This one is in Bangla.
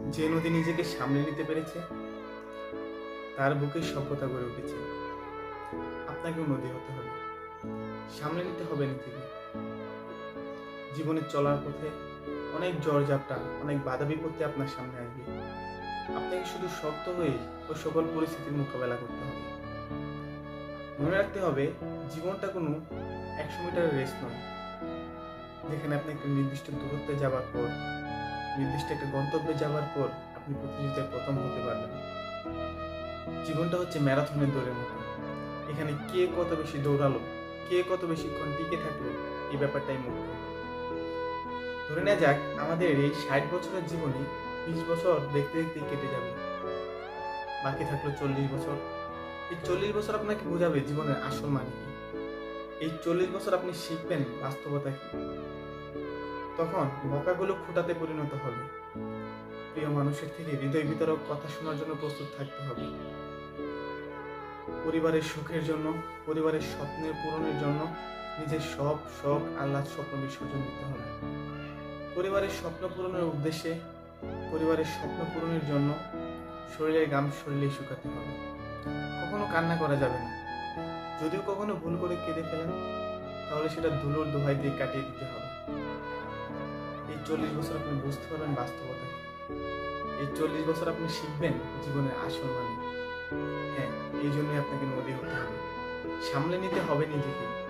যে নদী নিজেকে সামলে নিতে পেরেছে, তার বুকে সভ্যতা গড়ে উঠেছে। আপনাকেও নদী হতে হবে। সামলে নিতে হবে নিজেকে। জীবনে চলার পথে অনেক ঝড়ঝাপটা অনেক বাধা বিপত্তি আপনার সামনে আসবে। আপনাকে শুধু শক্ত হয়ে ও সকল পরিস্থিতির মোকাবেলা করতে হবে। মনে রাখতে হবে, জীবনটা কোনো একশো মিটারের রেস নয়। যেখানে আপনি একটা নির্দিষ্ট দূরত্বে যাওয়ার পর নির্দিষ্ট একটা গন্তব্যে যাওয়ার পর আপনি প্রতিযোগিতায় প্রথম হতে পারবেন। জীবনটা হচ্ছে ম্যারাথনের দৌড়ের মতো। এখানে কে কত বেশি দৌড়ালো, কে কত বেশিক্ষণ টিকে থাকল, এই ব্যাপারটাই মুখ্য। ধরে নেওয়া যাক, আমাদের এই ষাট বছরের জীবনে বিশ বছর দেখতে দেখতে কেটে যাবে। বাকি থাকল চল্লিশ বছর। এই চল্লিশ বছর আপনাকে বোঝাবে জীবনের আসল মানে কি। এই চল্লিশ বছর আপনি শিখবেন বাস্তবতা কি? তখন বকাগুলো খোটাতে পরিণত হবে। প্রিয় মানুষের থেকে হৃদয় বিতরক কথা শোনার জন্য প্রস্তুত থাকতে হবে। পরিবারের সুখের জন্য, পরিবারের স্বপ্নের পূরণের জন্য নিজের সব শখ, আহ্লাদ, স্বপ্ন বিসর্জন দিতে হবে। পরিবারের স্বপ্ন পূরণের উদ্দেশ্যে, পরিবারের স্বপ্ন পূরণের জন্য শরীরের গাম শরীরে শুকাতে হবে। কখনো কান্না করা যাবে না। যদিও কখনো ভুল করে কেঁদে ফেলেন, তাহলে সেটা ধুলোর দোহাই দিয়ে কাটিয়ে দিতে হবে। এই চল্লিশ বছর আপনি বুঝতে পারবেন বাস্তবতা। এই চল্লিশ বছর আপনি শিখবেন জীবনের আসল মানে। হ্যাঁ এই জন্যই আপনাকে নদী হতে হবে। সামলে নিতে হবে নিজেকে।